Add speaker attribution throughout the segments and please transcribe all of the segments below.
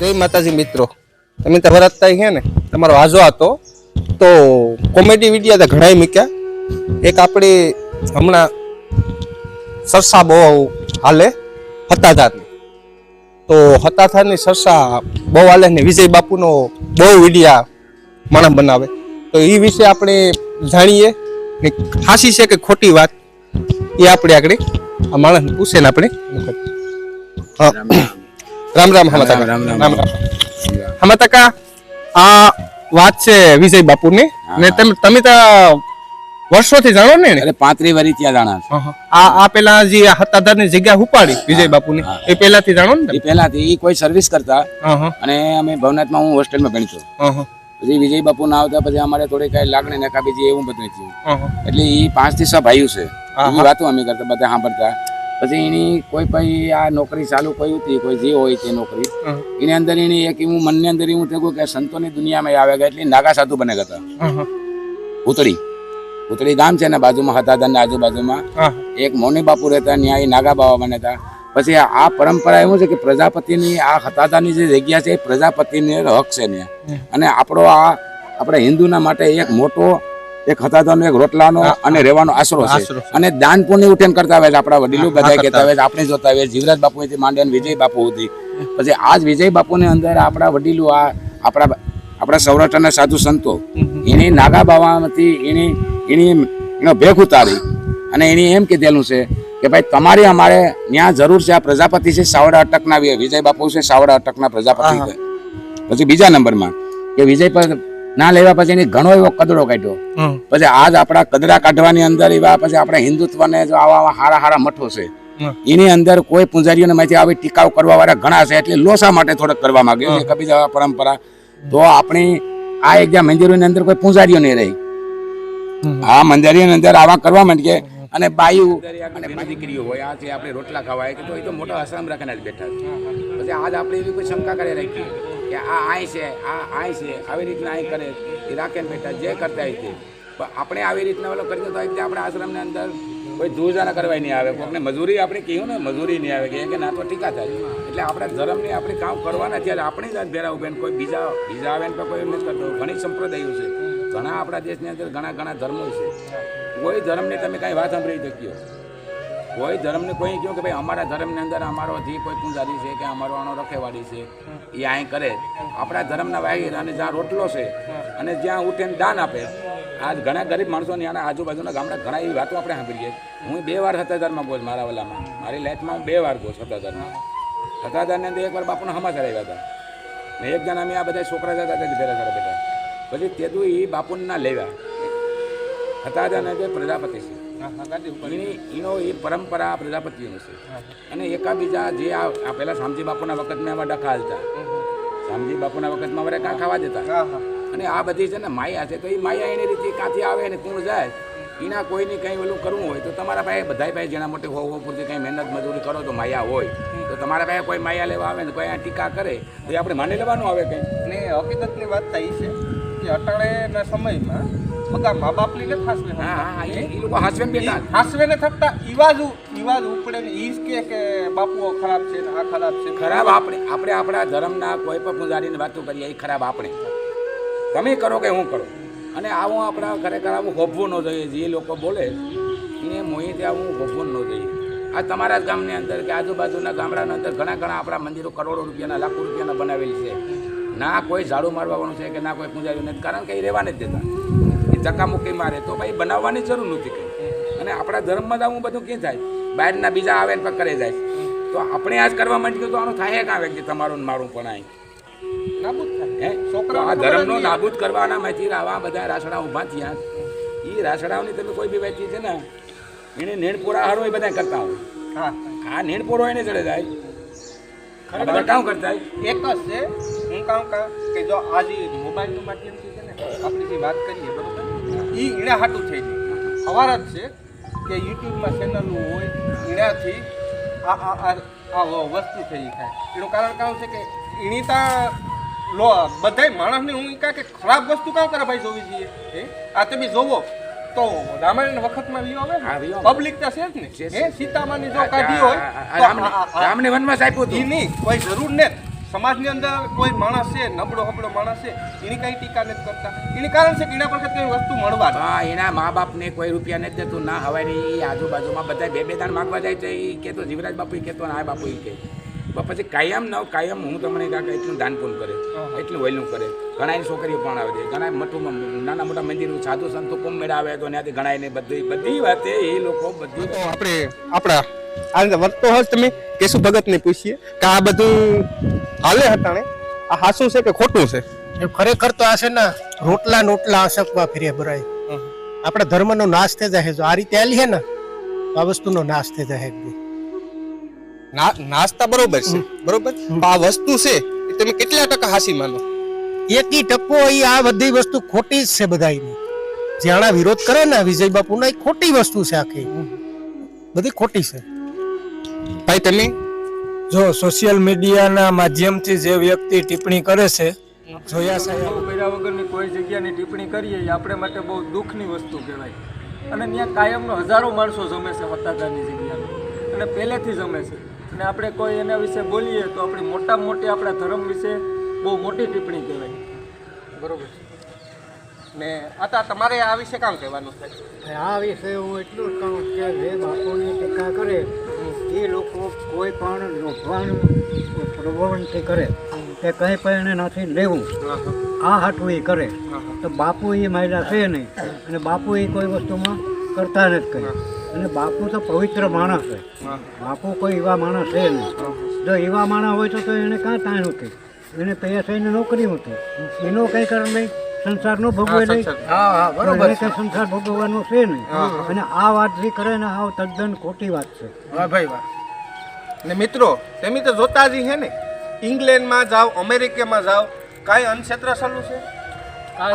Speaker 1: જય માતાજી મિત્રો. તમે તો ભરતતા છે ને? તમારો હાજો હતો. તો કોમેડી વિડીયા તો ઘણાય મૂક્યા. એક આપણે હમણાં સરસા બહુ હાલે, હતાધારની. તો હતાધારની સરસા બહુ હાલે ને વિજય બાપુનો બહુ વિડીયા માણસ બનાવે. તો એ વિશે આપણે જાણીએ કે ખાસી છે કે ખોટી વાત. એ આપણે આગળ આ માણસને પૂછે ને આપણે. હા. રામ રામ હમતા
Speaker 2: રામ, રામ,
Speaker 1: રામ. આ વાત છે વિજય બાપુની. ને તમે તમે તો વર્ષોથી જાણો ને
Speaker 2: એટલે પાંત્રી વરી ત્યાં જાણા
Speaker 1: આ આ પેલા જે હતાધારની જગ્યા ઉપાડી વિજય બાપુની.
Speaker 2: ની
Speaker 1: એ પેલાથી જાણો ને
Speaker 2: એ પેલાથી એ કોઈ સર્વિસ કરતા. અને અમે ભવનાથમાં હું હોસ્ટેલમાં ભણતો પછી વિજય બાપુ ના આવતા પછી અમારે થોડી કઈ લાગણી ને કા બીજી એવું બધું થયું. એટલે એ પાંચથી છ ભાઈઓ છે. એ વાતો અમે કરતા બધા સાંભળતા. પછી એની કોઈ પછી આ નોકરી ચાલુ કરી હતી કોઈ જે હોય તે નોકરી એની અંદર એની એક હું મનની અંદર એવું થયું કે સંતોની દુનિયામાં આવે ગયા એટલે નાગા સાધુ બને ગયા
Speaker 1: હા હા.
Speaker 2: ઉતળી ઉતળી ગામ છે ને બાજુમાં હતા આજુબાજુમાં. એક મોની બાપુ રહેતા ત્યાં એ નાગા બાવા બનેતા પછી આ પરંપરા એવું છે કે પ્રજાપતિની આ હતાદાની જે જગ્યા છે એ પ્રજાપતિને હક છે ને. અને આપણો આ આપણે હિન્દુના માટે એક મોટો એક તો એક રોટલાનો અને રહેવાનો આશરો છે. અને દાન પુણ્ય ઉઠેન કરતા આવે છે આપણા વડીલો બધા કહેતા હોય છે આપણે જોતા હોય. જીવરાજ બાપુથી માંડી અને વિજય બાપુ હતી પછી આજ વિજય બાપુની અંદર આપણા વડીલો આ આપણા આપણા સૌરાષ્ટ્રના સાધુ સંતો એની નાગા બાવામાંથી એની એની એનો ભેખ ઉતારી અને એની એમ કીધેલું છે કે ભાઈ તમારી અમારે ત્યાં જરૂર છે આ પ્રજાપતિ છે સાવડા અટકના વિજય બાપુ છે સાવડા અટકના પ્રજાપતિ પછી બીજા નંબરમાં કે વિજય ના લેવા પછી એની ઘણો એવો કદડો કાઢ્યો. પછી આજ આપણા કદડા કાઢવાની અંદર એવા પછી આપણે હિન્દુત્વને જો આવા હારા હારા મઠો છે એની અંદર કોઈ પૂંજારીઓને માંથી આવી ટીકાઓ કરવા વાળા ઘણા છે એટલે લોસા માટે થોડોક કરવા માંગે. છે કબી જવા પરંપરા. તો આપણી આ એક જ્યાં મંદિરોની અંદર કોઈ પૂંજારીઓ નહીં રહી. આ મંદિરની અંદર આવા કરવા માંડીએ અને બાયુ અને દીકરીઓ હોય આ છે આપણે રોટલા ખાવાય કે તો એ તો મોટો આશ્રમ રાખીને બેઠા છે. પછી આજ આપણે એવી કોઈ શંકા કરી રાખી. કે આ આય છે, આ આય છે, આવી રીતના આય કરે એ રાખીને બેટા જે કરતા હોય તે. પણ આપણે આવી રીતના ઓલો કરીએ તો આપણા આશ્રમની અંદર કોઈ ધૂળજાના કરવા નહીં આવે. કોઈને મજૂરી આપણે કહ્યું ને, મજૂરી નહીં આવે, કે ના તો ટીકા થાય. એટલે આપણા ધર્મની આપણે કામ કરવાના ત્યારે આપણે જ ભેરા ઉભે ને કોઈ બીજા બીજા આવે ને કોઈ નથી કરતો. ઘણી સંપ્રદાયો છે. ઘણા આપણા દેશની અંદર ઘણા ઘણા ધર્મો છે. કોઈ ધર્મની તમે કાંઈ વાત સાંભળી શક્યો કોઈ ધર્મને કોઈ કહ્યું કે ભાઈ અમારા ધર્મની અંદર અમારો જે કોઈ પૂંજારી છે કે અમારો આનો રખેવાળી છે, એ અહીં કરે. આપણા ધર્મના વાગીર અને જ્યાં રોટલો છે અને જ્યાં ઉઠીને દાન આપે, આજ ઘણા ગરીબ માણસોની આના આજુબાજુના ગામડા ઘણા એવી વાતો આપણે સાંભળીએ. હું બે વાર સત્તાધારમાં ગોજ મારા વલામાં. મારી લાઈફમાં હું બે વાર ગયો સત્તાધારમાં. સત્તાધારની અંદર એકવાર બાપુના સમાચાર આવ્યા હતા. ને એક જણા અમે આ બધા છોકરા જતા હતા ભેરા ઘરે બેઠા. પછી તેતું એ બાપુને ના લેવા. સત્તાધારને જે પ્રજાપતિ છે એની એ પરંપરા પ્રજાપતિઓનો છે. અને એકાબીજા જે આ પહેલાં શામજી બાપુના વખતમાં એમાં ડખા હાલતા. શામજી બાપુના વખતમાં વરે કાં ખાવા જતા. અને આ બધી છે ને માયા છે તો એ માયા એની રીતે કાંથી આવે ને કોણ જાય? એના કોઈની કંઈ ઓલું કરવું હોય તો તમારા પાસે બધા પાસે જેના મોટે હોવ પૂરતી કંઈ મહેનત મજૂરી કરો તો માયા હોય. તો તમારા પાસે કોઈ માયા લેવા આવે ને કોઈ ટીકા કરે તો એ આપણે માની લેવાનું આવે કંઈ?
Speaker 1: ને હકીકતની વાત થઈ છે. કે અટાણેના સમયમાં બધા મા બાપ ને ખાસ
Speaker 2: હા હા હા, એ લોકો હાસવે બેટા
Speaker 1: હાસવે ને થતા. ઈવાજ ઈવાજ ઉપડે ને ઈ કે કે બાપુઓ ખરાબ છે ને આ ખરાબ છે.
Speaker 2: ખરાબ આપણે. આપણે આપણા ધર્મના કોઈ પણ પૂજારીની વાતો કરીએ એ ખરાબ આપણે. તમે કરો કે હું કરું. અને આવું આપણા ખરેખર આવું હોભવું ન જોઈએ. જે લોકો બોલે એને મોહિતે આવું હોભવું ન જોઈએ. આ તમારા જ ગામની અંદર કે આજુબાજુના ગામડાના અંદર ઘણા ઘણા આપણા મંદિરો કરોડો રૂપિયાના લાખો રૂપિયાના બનાવેલી છે. ના કોઈ ઝાડુ મારવાનું છે કે ના કોઈ પૂજારી નથી. કારણ કે એ રહેવા નથી દેતા. એ ધક્કામુક્કી મારે. તો ભાઈ બનાવવાની જરૂર નથી કંઈ. અને આપણા ધર્મમાં તો આવું બધું ક્યાં થાય? બહારના બીજા આવે ને કરે જાય. તો આપણે આજ કરવા માંડ્યું તો આનું થાય કાં વ્યક્તિ તમારું ને મારું પણ અહીં? આ ધર્મનો નાબૂદ કરવાના માંથી આવા બધા રાસડા ઊભા થયા. એ રાસડાઓની તમે કોઈ બી વ્યક્તિ છે ને એને નેણપોરા હારો એ બધા કરતા હોય.
Speaker 1: હા.
Speaker 2: આ નેણપોરો એને ચડે જાય. બધા કામ કરતા
Speaker 1: એક જ છે. હું કહું કાં કે જો આજે મોબાઈલનું માધ્યમથી છે ને આપણે જે વાત કરીએ બરાબર એ ઈણા હાટું થઈ ગયું. સવાર જ છે કે યુટ્યુબમાં ચેનલો હોય ઈણાથી આ આ આ આ વસ્તુ થઈ થાય એનું કારણ કામ છે કે ઈણીતા લો બધાય માણસને હું કાં કે ખરાબ વસ્તુ કામ કરે ભાઈ જોવી જોઈએ હે? આ તમે જોવો તો રામાયણ વખતમાં લ્યો આવે ને પબ્લિક તો છે જ ને હે? સીતામાની જો કાઢી હોય તો
Speaker 2: રામને વનવાસ આપ્યો
Speaker 1: ઈ નહીં કોઈ જરૂર ને સમાજની અંદર કોઈ માણસ છે નબળો હબળો માણસ છે એની કઈ ટીકા નથી કરતા. એની કારણ છે કે એના પાસે કઈ વસ્તુ મળવા
Speaker 2: હા એના મા બાપને કોઈ રૂપિયા નથી દેતું ના હવાય નહીં આજુબાજુમાં બધા બે બે દાન માગવા જાય છે એ કહેતો જીવરાજ બાપુ ઈ કહેતો ના આ બાપુ એ કહે. પછી કાયમ ન કાયમ હું તમને કાકા એટલું દાન પૂન કરે એટલું વહેલું કરે. ઘણા એની છોકરીઓ પણ આવે છે. ઘણા મોટું નાના મોટા મંદિર સાધુ સંતો કુંભ મેળા આવે તો ત્યાંથી ઘણા બધી બધી વાતે એ લોકો બધું
Speaker 1: તો આપણે આપણા આ રીતે વર્તો હશ તમે કેશુ ભગતને પૂછીએ કે આ બધું હાલે હટાણે આ હાસું છે કે ખોટું છે?
Speaker 3: એ ખરેખર તો આ છે ને રોટલા નોટલા અશકવા ફેરે ભરાય આપણે ધર્મનો નાશ થઈ જાય જો આ રીતે આલી હે ને તો આ વસ્તુનો નાશ થઈ જાય એકદી
Speaker 1: ના- નાસ્તા બરોબર છે. બરોબર? આ વસ્તુ છે તમે કેટલા ટકા હાસી માનો?
Speaker 3: એકી ટકો એ આ બધી વસ્તુ ખોટી જ છે બધાયની જે આના વિરોધ કરે ને વિજય બાપુના એ ખોટી વસ્તુ છે આખી. બધી ખોટી છે.
Speaker 1: ભાઈ તમે
Speaker 4: જો સોશિયલ મીડિયાના માધ્યમથી જે વ્યક્તિ ટિપ્પણી કરે છે જોયા સાહેબ.
Speaker 5: કર્યા વગરની કોઈ જગ્યાની ટિપ્પણી કરીએ એ આપણે માટે બહુ દુઃખની વસ્તુ કહેવાય. અને ત્યાં કાયમનો હજારો માણસો જમે છે મતાદારની જગ્યાએ. અને પહેલેથી જમે છે. અને આપણે કોઈ એના વિશે બોલીએ તો આપણી મોટામાં મોટી આપણા ધર્મ વિશે બહુ મોટી ટિપ્પણી કહેવાય.
Speaker 1: બરોબર ને આતા તમારે આ વિશે કામ કહેવાનું છે?
Speaker 6: આ વિશે હું એટલું જ કહું કે જે બાપુની ટીકા કરે એ લોકો કોઈ પણ લોભવાનું પ્રવૃત્તિ કરે કે કંઈ પણ એને નથી લેવું આ હાટું એ કરે. તો બાપુ એ મહિલા છે નહીં અને બાપુ એ કોઈ વસ્તુમાં કરતા નથી કંઈ. અને બાપુ તો પવિત્ર માણસ છે. બાપુ કોઈ એવા માણસ છે નહીં. જો એવા માણસ હોય તો એને કાં તાણ હતી એને પૈસા થઈને નોકરી હતી એનો કંઈ કારણ નહીં. સંસારનો ભોગવે નહીં.
Speaker 3: હા હા
Speaker 6: બરોબર એને કઈ સંસાર ભોગવવાનો છે નહીં. અને આ વાત જે કરે ને આ તદ્દન ખોટી વાત છે.
Speaker 3: વાહ ભાઈ વાહ.
Speaker 1: ને મિત્રો તમે તો જોતા જ હે ને. ઇંગ્લેન્ડમાં જાઓ અમેરિકામાં જાઓ કાંઈ અનક્ષેત્ર ચાલુ છે?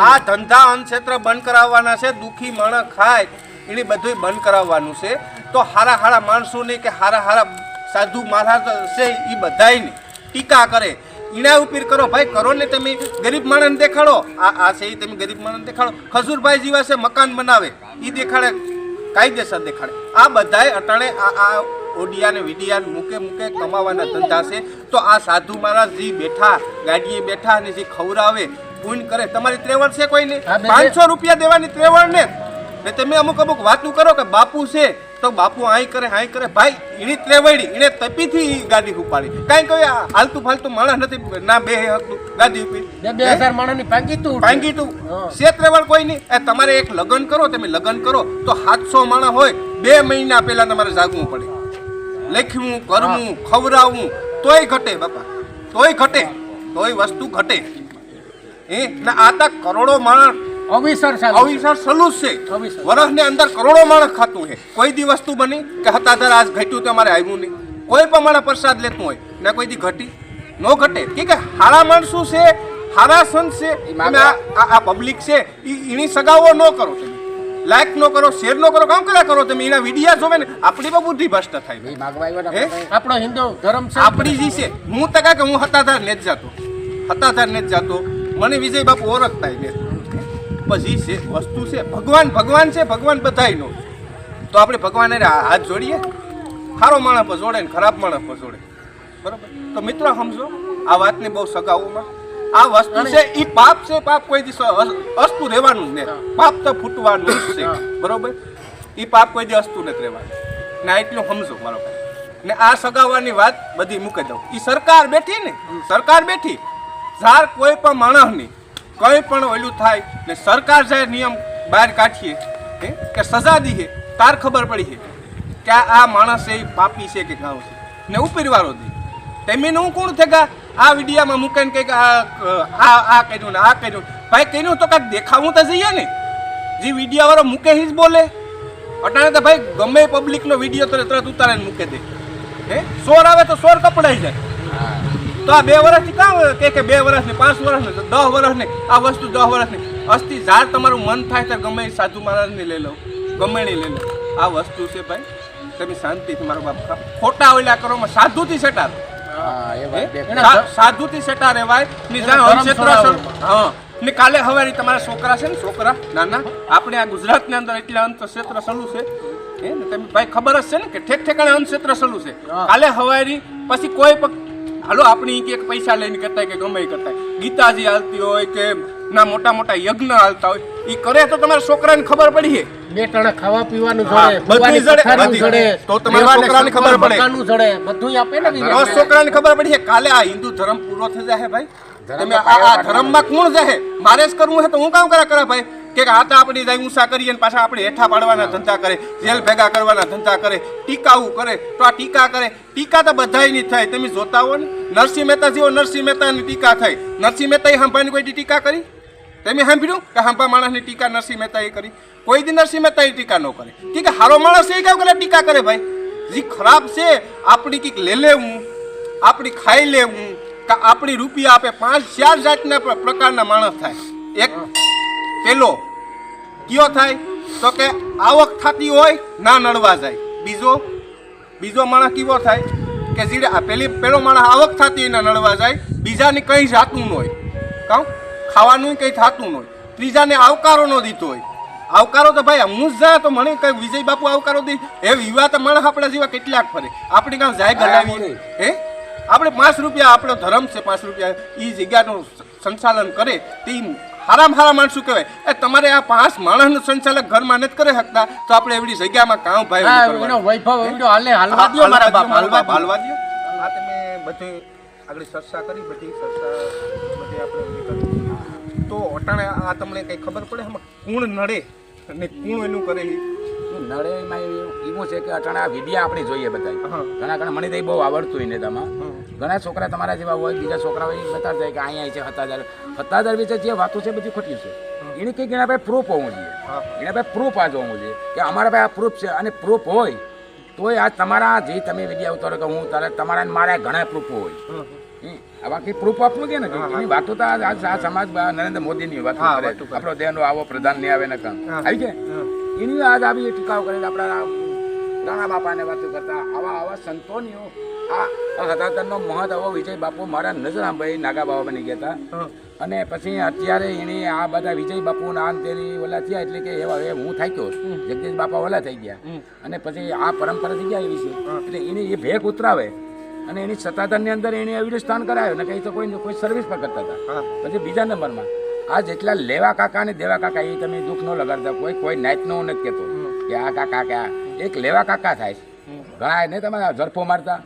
Speaker 1: આ ધંધા અનક્ષેત્ર બંધ કરાવવાના છે દુખી માણસ ખાય એને બધું બંધ કરાવવાનું છે. તો હારા હારા માણસોને કે હારા હારા સાધુ મહારાજ છે એ બધાયની ટીકા કરે. ઈના ઉપીર કરો. ભાઈ કરો ને તમે ગરીબ માણસ દેખાડો. આ આ છે એ તમે ગરીબ માણસ દેખાડો. ખજૂરભાઈ જેવા છે મકાન બનાવે. એ દેખાડે કાયદેસર દેખાડે. આ બધાય અટાણે આ આ ઓડિયા ને વિડિયા મૂકે મૂકે કમાવાના ધંધા છે. તો આ સાધુ મહારાજ જે બેઠા ગાડીએ બેઠા અને જે ખવરાવે પૂન કરે. તમારી ત્રેવડ છે કોઈ નહીં પાંચસો રૂપિયા દેવાની ત્રેવડ ને ને તમે અમુક અમુક વાતું કરો કે બાપુ છે તો બાપુ આઈ કરે આઈ કરે. ભાઈ એની ત્રેવડી એને તપીથી ગાડી ઉપાડી કાંઈ કોઈ હાલતું ફાલતું માણસ નથી ના બે હતું ગાડી ઉપી.
Speaker 3: બે બે હજાર માણસની પાંગીતું તું
Speaker 1: ભાંગી ત્રેવડ કોઈ નહીં એ તમારે એક લગ્ન કરો તમે લગ્ન કરો તો સાતસો માણસ હોય બે મહિના પહેલા તમારે જાગવું પડે. લખવું કરવું ખવડાવવું તોય ઘટે બાપા તોય ઘટે તોય વસ્તુ ઘટે. એ ને આ તા કરોડો માણસ
Speaker 3: અવિસર
Speaker 1: અવિસર સલુસ છે. વર્ષની અંદર કરોડો માણસ ખાતું છે. કોઈ દી વસ્તુ બની કે હતાધર આજ ઘટ્યું તમારે આવ્યું નહીં. કોઈ પણ માણસ પ્રસાદ લેતું હોય ને કોઈ દી ઘટી. નો ઘટે. કે કે હારા માણસો છે? હારા સંત છે. તમે આ પબ્લિક છે. એની સગાવો ન કરો તમે. લાઈક ન કરો શેર ન કરો કામ કર્યા કરો તમે? એના વિડિયા જોવે ને આપણી પણ બુદ્ધિ ભ્રષ્ટ થાય
Speaker 3: આપણો. હિન્દુ ધર્મ છે.
Speaker 1: આપણી જે છે. હું તકા કે હું હતાધાર ને જ જાતો. હતાધાર ને જ જાતો. મને વિજય બાપુ ઓળખતા ને પછી વસ્તુ છે, ભગવાન ભગવાન છે, ભગવાન બધાય નો તો આપણે ભગવાન હારે હાથ જોડીએ. સારો માણસ જોડે ને ખરાબ માણસ જોડે. બરાબર? તો મિત્રો સમજો, આ વાતને બહુ સગાઓમાં આ વસ્તુ છે એ પાપ છે, પાપ કોઈ દિવસ અસ્તુ રહેવાનું જ ને. પાપ તો ફૂટવાનું જ છે. બરોબર? એ પાપ કોઈ દિવસ અસ્તુ નથી રહેવાનું. ને આ એટલું સમજો મારો ને આ સગાવાની વાત બધી મૂકી દઉં. એ સરકાર બેઠી ને, સરકાર બેઠી. ઝાર કોઈ પણ માણસની કંઈ પણ ઓલું થાય ને સરકાર જે નિયમ બહાર કાઢીએ, હે, કે સજા દીએ તાર ખબર પડી છે કે આ માણસ એ પાપી છે કે ગાવ છે. ને ઉપરવાળો દે. તેમની હું કોણ થેગા આ વિડીયામાં મૂકીને કંઈક આ આ કર્યું ને આ કર્યું. ભાઈ કર્યું તો કાંઈક દેખાવું તો જઈએ ને. જે વિડીયાવાળો મૂકે જ બોલે. અટાણે તો ભાઈ, ગમે પબ્લિકનો વીડિયો તરત તરત ઉતારીને મૂકે દે. હે? સોર આવે તો સોર કપડાઈ જાય. તો આ બે વર્ષથી કામ કે કે બે વર્ષની પાંચ વર્ષની તો દસ વર્ષની આ વસ્તુ દસ વર્ષની. અસ્થિ જાર તમારું મન થાય તો ગમે સાધુ મહારાજને લઈ લો ગમે લઈ લો. આ વસ્તુ છે ભાઈ તમે શાંતિથી મારો બાપ. ખોટા ઓલા કરો સાધુથી સેટાર.
Speaker 2: હા એ વાત બે
Speaker 1: સા- સાધુથી સેટા રહેવાય ને જ્યાં અનક્ષેત્ર છે- હા. ને કાલે હવે તમારા છોકરા છે ને છોકરા નાના આપણે આ ગુજરાતની અંદર એટલે અંતક્ષેત્ર સલું છે. એ ને તમે ભાઈ ખબર જ છે ને કે ઠેક ઠેકાણે અંતક્ષેત્ર સલું છે. કાલે હવારી પછી કોઈ પણ હાલો આપણી એક પૈસા લઈને કરતા કે ગમે કરતા ગીતાજી હાલતી હોય કે ના મોટા મોટા યજ્ઞ હાલતા હોય એ કરે તો તમારા છોકરાને ખબર પડી
Speaker 3: બે ટણા ખાવા પીવાનું જડે
Speaker 1: બધી.
Speaker 3: જડે
Speaker 1: તો તમારા છોકરાને ખબર પડે.
Speaker 3: જડે બધું આપે ને
Speaker 1: છોકરાને ખબર પડી કાલે આ હિન્દુ ધર્મ પૂરો થઈ જાય ભાઈ. તમે આ ધર્મમાં કોણ જાય મારે જ કરવું હે તો હું કામ કરા કરા ભાઈ? કે આ તો આપણી જાય ઊંસા કરીએ અને પાછા આપણે હેઠા પાડવાના ધંધા કરે, જેલ ભેગા કરવાના ધંધા કરે ટીકાવું કરે, તો આ ટીકા કરે. ટીકા તો બધાય નહીં થાય. તમે જોતા હો ને, નરસિંહ મહેતા જેવો નરસિંહ મહેતાની ટીકા થાય. નરસિંહ મહેતાએ હંભાની કોઈ ટીકા કરી? તમે સાંભળ્યું કે હંભા માણસની ટીકા નરસિંહ મહેતાએ કરી? કોઈ દી નરસિંહ મહેતાએ ટીકા ન કરે. કે કે હારો માણસ એ કેવું કરે ટીકા કરે ભાઈ? જે ખરાબ છે. આપણી કંઈક લે લેવું, આપણી ખાઈ લેવું આપણી રૂપિયા આપે. પાંચ ચાર જાતના પ્રકારના માણસ થાય. એક પેલો કયો થાય? તો કે આવક થતી હોય ના નડવા જાય. બીજો બીજો માણસ કેવો થાય? કે જીડે પેલી પેલો માણસ આવક થતી હોય ના નડવા જાય. બીજાને કંઈ જાતું ન હોય. કહું ખાવાનું કંઈ થતું ન હોય. ત્રીજાને આવકારો ન દીધો હોય. આવકારો તો ભાઈ હું જ જાય તો મને કઈ વિજય બાપુ આવકારો દે. એ વિવાહ તો માણસ આપણા જેવા કેટલાક ફરે. આપણે કામ જાય ગલાવી? હે? આપણે પાંચ રૂપિયા આપણો ધર્મ છે પાંચ રૂપિયા. એ જગ્યાનું સંચાલન કરે તે હારામ હારા માણસું કહેવાય. એ તમારે આ પાંચ માણસનું સંચાલક ઘરમાં નથી કરી શકતા તો આપણે એવડી જગ્યામાં કામ ભાઈ
Speaker 3: એનો વૈભવ એવડો હાલે હાલવા દો મારા બાપ
Speaker 1: હાલવા
Speaker 3: હાલવા
Speaker 1: દો. આ તમે બધે આગળ ચર્ચા કરી બધી ચર્ચા બધી આપણે કરી. તો અટાણે આ તમને કઈ ખબર પડે? એમાં કોણ નડે અને કુણ એનું કરે ઈ?
Speaker 2: નડે એમાં એવું છે કે અટાણે વિડિયા આપણે જોઈએ બધા ઘણા ઘણા મને તો બહુ આવડતું હોય નેતામાં ઘણા છોકરા તમારા જેવા હોય બીજા બતાવતા હોય કે અહીંયા છે હતાદાર હતાદાર વિશે જે વાતો છે બધી ખોટી છે. એને કંઈક એના પ્રૂફ હોવું જોઈએ. એના પાસે પ્રૂફ આ હોવું જોઈએ કે અમારા આ પ્રૂફ છે અને પ્રૂફ હોય તોય આ તમારા જે તમે વિડિયા ઉતારો કે હું તારે તમારા મારા ઘણા પ્રૂફ હોય. આ બાકી પ્રૂફ આપવું કે ને એની વાતો તો આ સમાજ નરેન્દ્ર મોદીની વાત. આપણો દેહનો આવો પ્રધાન નહીં આવે ને કામ. આવી કે એની આજ આવી ટીકાઓ કરે આપણા રાણા બાપાને વાતો કરતા. આવા આવા સંતોની આ હતાતરનો મહત આવો વિજય બાપુ મારા નજરામભાઈ નાગા બાબા બની ગયા હતા. અને પછી અત્યારે એને આ બધા વિજય બાપુ નામ તેની ઓલા થયા એટલે કે એવા એ હું થાક્યો. જગદીશ બાપા ઓલા થઈ ગયા. અને પછી આ પરંપરા થઈ ગયા એવી છે એટલે એને એ ભેગ ઉતરાવે. અને એની સત્તાધારની અંદર એને એવી સ્થાન કરાયો ને કંઈ તો કોઈ કોઈ સર્વિસ પણ કરતા હતા. પછી બીજા નંબરમાં આ જેટલા લેવા કાકા ને દેવા કાકા એ તમે દુઃખ ન લગાડતા. કોઈ કોઈ નાતનો નો નથી કહેતો કે આ કાકા કે આ. એક લેવા કાકા થાય. ઘણા ને તમે ઝડપો મારતા.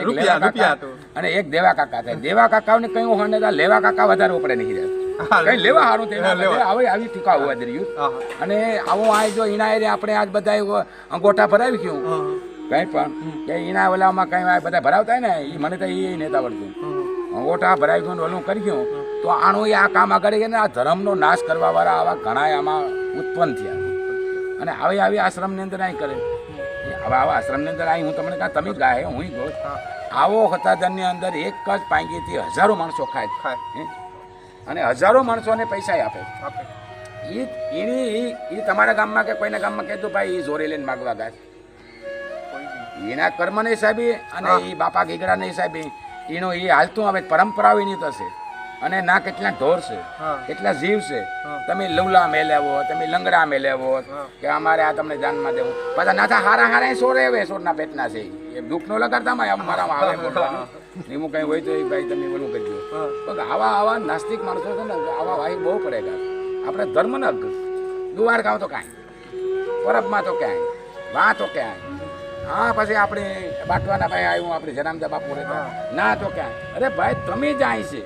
Speaker 2: એક લેવા કાકા અને એક દેવા કાકા થાય. દેવા કાકાઓને કઈ હોય ને લેવા કાકા વધારે ઉપડે નહીં રહ્યા કઈ લેવા સારું
Speaker 1: તે
Speaker 2: આવી આવી ટીકા હોવા દર્યું અને આવું આ જો ઈના એરે આપણે આજ બધા અંગોઠા ભરાવી ગયું. કઈ પણ. કે ઈના ઓલામાં કઈ બધા ભરાવતા ને એ મને તો એ નથી આવડતું અંગોઠા ભરાવી ગયું ને ઓલું કરી ગયું. તો આનું એ આ કામ આગળ ગયા ને આ ધર્મનો નાશ કરવા વાળા આવા ઘણા આમાં ઉત્પન્ન થયા. અને આવી આવી આશ્રમની અંદર અહીં કરે. હવે આવા આશ્રમની અંદર અહીં હું તમને કહા તમે જ ગાય હું ગયો આવો હતાદનની અંદર એક જ પાંગીથી હજારો માણસો ખાય.
Speaker 1: ખાય.
Speaker 2: અને હજારો માણસોને પૈસા આપે. એ એની એ તમારા ગામમાં કે કોઈના ગામમાં કહેતું ભાઈ એ જોરે લઈને માગવા ગાય. એના કર્મને સાહેબી અને એ બાપા ગીગડાને સાહેબી એનો એ હાલતું આવે પરંપરાઓ એની થશે અને ના કેટલા ઢોર છે કેટલા જીવ છે. તમે લવલા મેલેવો તમે લંગડા મેલેવો કે અમારે આ તમને ધ્યાનમાં દેવું. પાછા નાથા હારા હારા સોરે આવે સોરના પેટના છે. એ દુઃખ નો લગાડતા માં આવે બોલવાનું. એવું કઈ હોય તો એ ભાઈ તમે બોલું કરજો પણ આવા આવા નાસ્તિક માણસો છે ને આવા ભાઈ બહુ પડેગા આપણે ધર્મ ન દુવાર ગાવ તો કાંઈ. પરબમાં તો ક્યાંય. વાં તો ક્યાંય. હા પછી આપણે બાટવાના ભાઈ આવ્યું આપણે જનામદા બાપુ રહેતા. ના તો ક્યાંય. અરે ભાઈ તમે જ અહીં છે.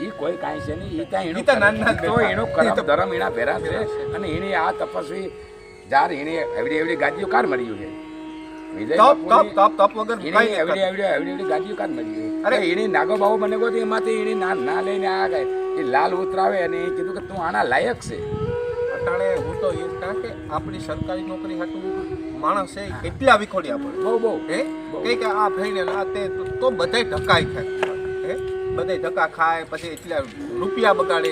Speaker 2: ઈ કોઈ કાંઈ છે નહીં. ઈ ત્યાં એનું
Speaker 1: નાના
Speaker 2: તો. એનો કરમ ધરમ એના ભેરા છે. અને એની આ તપસ્વી જાર એને એવડી એવડી ગાદીઓ કાર મળ્યું છે. એ લાલ ઉતરાવે અને એ કીધું કે તું આના લાયક છે.
Speaker 1: અટાણે હું તો એ કારણ કે આપણી સરકારી નોકરી હતું માણસ છે એ કેટલા વિખોડ્યા પડે?
Speaker 2: બહુ બહુ.
Speaker 1: કે આ ભાઈને આ તે તો- બધાય ધક્કાય ખાય. હે બધાય ધક્કા ખાય પછી એટલા રૂપિયા બગાડે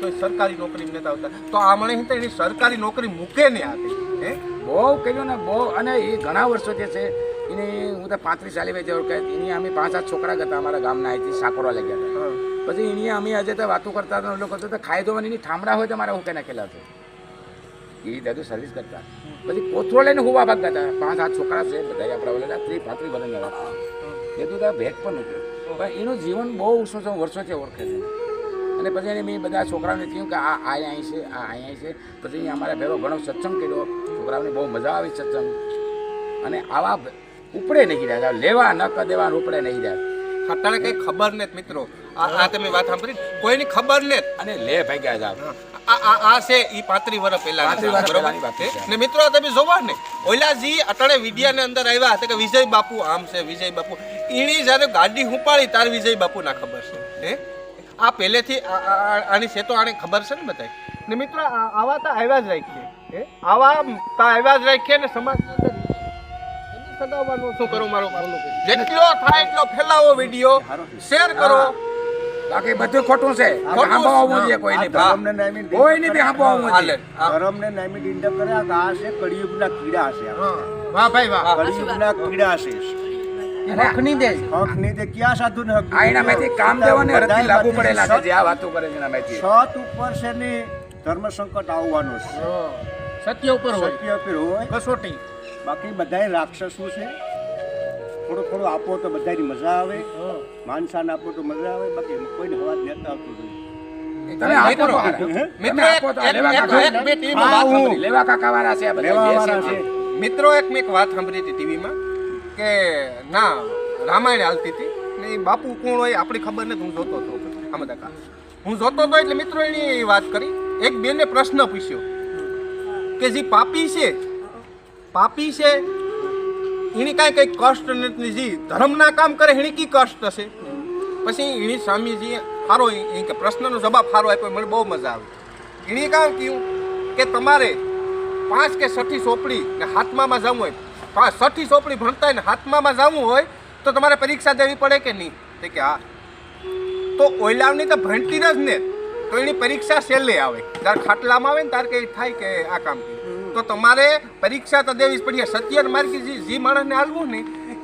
Speaker 1: તો એ સરકારી નોકરી નતા આવતા. તો આ મને તો એની સરકારી નોકરી મૂકે ને આપે હે?
Speaker 2: બહુ કર્યું ને બહુ. અને એ ઘણા વર્ષો જે છે એને હું તો પાંત્રીસ સાલી ભાઈ જેવું કહે એની અમે પાંચ સાત છોકરા હતા અમારા ગામના અહીંથી સાકોરા લઈ ગયા હતા. પછી એની અમે આજે તો વાતો કરતા હતા લોકો તો ખાઈ અને એની ઠામડા હોય તો મારે હું કે નાખેલા હતા એ દાદુ સર્વિસ કરતા. પછી કોથરો લઈને હોવા ભાગતા હતા. પાંચ સાત છોકરા છે બધા આપણા ઓલા પાંત્રીસ વર્ષના હતા કીધું તો ભેગ પણ નથી. પણ એનું જીવન બહુ વર્ષો વર્ષોથી ઓળખે છે. અને પછી એને મેં બધા છોકરાઓને કહ્યું કે આ આ અહીં છે, આ અહીં છે. પછી અમારા ભેરો ઘણો સત્સંગ કર્યો. છોકરાઓને બહુ મજા આવી સત્સંગ. અને આવા ઉપડે નહીં રહ્યા, લેવા ન દેવાનું દેવા, ઉપડે નહીં રહ્યા.
Speaker 1: અત્યારે કઈ ખબર નથી મિત્રો. આ તમે વાત સાંભળી કોઈની ખબર નથી
Speaker 2: અને લે ભાગ્યા જાવ.
Speaker 1: આ છે ઈ પાંત્રી વર્ષ પહેલા
Speaker 2: 35 વર્ષ પહેલાની વાત છે.
Speaker 1: ને મિત્રો તમે જોવા ને ઓલાજી અટાણે વિડિયા ની અંદર આવ્યા હતા કે વિજય બાપુ આમ છે વિજય બાપુ. ઈણી જ્યારે ગાડી હુંપાડી તાર વિજય બાપુ ના ખબર છે. હે? આ પહેલેથી આની છે તો આને ખબર છે ને બધાય? ને મિત્રો આવા તો આવ્યા જ રાખીએ. આવા તો આવ્યા જ રાખીએ ને એની સગાવવાનું શું કરો મારો જેટલો થાય એટલો ફેલાવો વીડિયો. શેર કરો.
Speaker 2: બાકી બધું ખોટું છે. હાંભો આવવું જોઈએ કોઈ નહીં.
Speaker 6: ધર્મને નામી
Speaker 2: કોઈ નહીં હાંભો આવવું
Speaker 1: હાલે.
Speaker 2: જોઈએ.
Speaker 6: ધર્મને નામી નિંદા કર્યા કે આ છે કળિયુગના કીડા છે
Speaker 3: વાહ ભાઈ વાહ.
Speaker 6: કળિયુગના કીડા છે.
Speaker 3: વખની દે.
Speaker 6: હક નહીં તે ક્યાં સાધુને હક
Speaker 2: આ એના કામ દેવાને રથી લાગુ પડેલા છે. જે આ વાતો કરે છે એના માંથી.
Speaker 6: સત ઉપર છે ને ધર્મ સંકટ આવવાનું છે.
Speaker 3: સત્ય ઉપર હોય.
Speaker 6: સત્ય ઉપર હોય.
Speaker 3: કસોટી.
Speaker 6: બાકી બધાય રાક્ષસો છે. થોડું થોડું આપો તો બધાની મજા આવે. માનસાને આપો તો મજા આવે. બાકી કોઈને હવા દેતા આવતું નથી
Speaker 2: તમે
Speaker 1: મિત્રો, એક
Speaker 2: કાકા. કાકા
Speaker 1: મેં એક વાત સાંભળી હતી ટીવીમાં કે ના રામાયણ હાલતી હતી. ને બાપુ કોણ હોય આપણી ખબર નથી હું જોતો હતો આમ બધા હું જોતો હતો એટલે મિત્રો એની વાત કરી. એક બેને પ્રશ્ન પૂછ્યો કે જે પાપી છે પાપી છે? એની કાંઈ કંઈ કષ્ટ નથી જે, ધર્મના કામ કરે એની કી કષ્ટ હશે? પછી એની સ્વામીજી સારો એ કે પ્રશ્નનો જવાબ સારો આપ્યો, મને બહુ મજા આવી. એણે કામ કહ્યું કે તમારે પાંચ કે છઠ્ઠી સોપડી ને હાથમાં જવું હોય. પાંચ છઠ્ઠી સોપડી ભણતા ને હાથમાં જવું હોય, તો તમારે પરીક્ષા દેવી પડે કે નહીં? તે કે હા. તો ઓયલાવની તો ભણતી જ ને, તો એની પરીક્ષા છેલ્લે આવે. ત્યારે ખાટલામાં આવે ને ત્યારે કંઈ થાય કે આ કામ તો તમારે પરીક્ષા તો દેવી જ પડી સત્યન માર્ગી જે જે માણસને હાલવું ને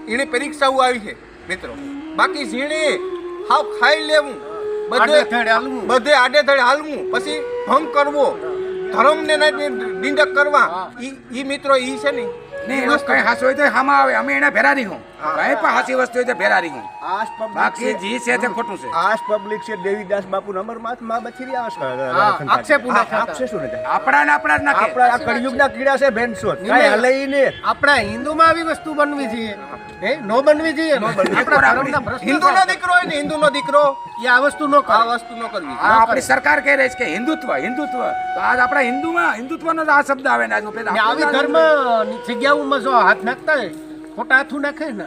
Speaker 1: એની પરીક્ષાઓ આવી છે મિત્રો. બાકી ઝીણે હાવ ખાઈ લેવું બધે
Speaker 3: બધે.
Speaker 1: બધે આડેધડ હાલવું પછી ભંગ કરવો ધર્મને નિંદક કરવા ઈ મિત્રો ઈ છે ને
Speaker 2: કઈ હાસુ હોય તો હામાં આવે અમે એને ભેરા નહીં હું કઈ પણ હાસી વસ્તુ હોય તો ભેરા રહી હું.
Speaker 6: આસ પબ્લિક
Speaker 2: બાકી જી છે તે ખોટું છે.
Speaker 6: આસ પબ્લિક છે દેવીદાસ બાપુ નંબરમાં માં બચી
Speaker 3: હા,
Speaker 6: રહ્યા
Speaker 3: આક્ષેપ થતા.
Speaker 6: શું નથી
Speaker 2: આપણા ને આપણા જ નાખે.
Speaker 6: આપણા આ કળિયુગના કીડા છે બેન શું? કઈ હલઈ ને
Speaker 3: આપણા હિન્દુમાં આવી વસ્તુ બનવી જોઈએ. હે? નો બનવી જોઈએ ને? આપણા ધર્મના પ્રશ્નો
Speaker 1: દીકરો હોય ને હિન્દુનો દીકરો
Speaker 3: એ આ વસ્તુ નો
Speaker 1: આ વસ્તુ ન કરવી
Speaker 2: આ આપણી સરકાર કહી રહી છે કે હિન્દુત્વ હિન્દુત્વ. તો આજ આપણા હિન્દુમાં હિન્દુત્વનો જ આ શબ્દ આવે ને આજ પેલા
Speaker 3: આવી ધર્મ જગ્યાઓમાં જો હાથ નાખતા હોય ખોટા હાથું નાખે ને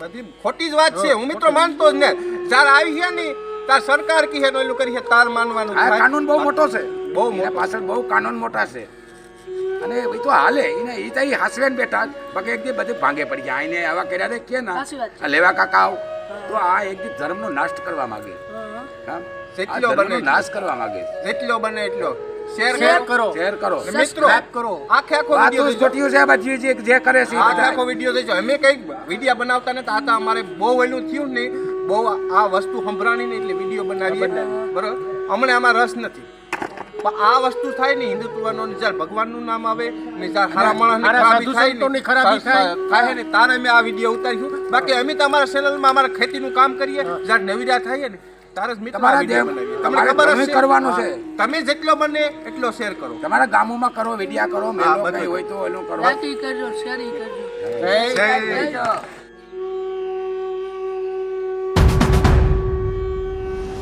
Speaker 1: બધી ખોટી જ વાત છે. હું મિત્રો માનતો જ ને. જ્યારે આવી છે ને તાર સરકાર કી છે એનું કરી તાર માનવાનું
Speaker 2: આ કાનૂન બહુ મોટો છે.
Speaker 1: બહુ.
Speaker 2: પાછળ બહુ કાનૂન મોટા છે. અને એ તો હાલે. એને એ તો હાસવે ને બેઠા બાકી એક દી બધું ભાંગે પડી જાય આઈને આવા કર્યા રે કે ના? આ લેવા કાકા આવ. તો આ એક દી ધર્મનો નાશ કરવા માંગે. હા?
Speaker 1: જેટલો બને
Speaker 2: નાશ કરવા માંગે.
Speaker 1: જેટલો બને એટલો. શેર
Speaker 3: શેર
Speaker 1: કરો
Speaker 3: કરો.
Speaker 2: શેર કરો.
Speaker 1: મિત્રો
Speaker 3: કરો.
Speaker 1: આખે આખો
Speaker 2: વાતો
Speaker 1: વીડિયો
Speaker 2: જ ખોટીયું જે જે કરે છે
Speaker 1: આખે આખો વીડિયો જોઈજો અમે વીડિયો બનાવતા આ અમારે બહુ વહેલું થયું ને બહુ આ વસ્તુ સંભળાણી ને એટલે વીડિયો બનાવીએ. બરોબર? અમને આમાં રસ નથી. પણ આ વસ્તુ થાય ને હિન્દુત્વનો ને જ્યારે ભગવાનનું નામ આવે ને જ્યારે હારા માણસની ખરાબી થાય. થાય ને તારે આ વીડિયો ઉતાર્યું બાકી અમે તો અમારા ચેનલમાં અમારા ખેતીનું કામ કરીએ. જ્યારે નવીરા થાય ને તારે મિત્ર
Speaker 2: તમારા
Speaker 1: વીડિયો
Speaker 2: જેમ- તમારે
Speaker 1: તમને ખબર છે?
Speaker 2: કરવાનું છે.
Speaker 1: તમે જેટલો બને એટલો શેર કરો
Speaker 2: તમારા ગામોમાં કરો વિડિયા કરો
Speaker 1: બધું.
Speaker 2: કઈ હોય તો એનું કરો
Speaker 7: કરજો શેર કરજો જય
Speaker 1: જય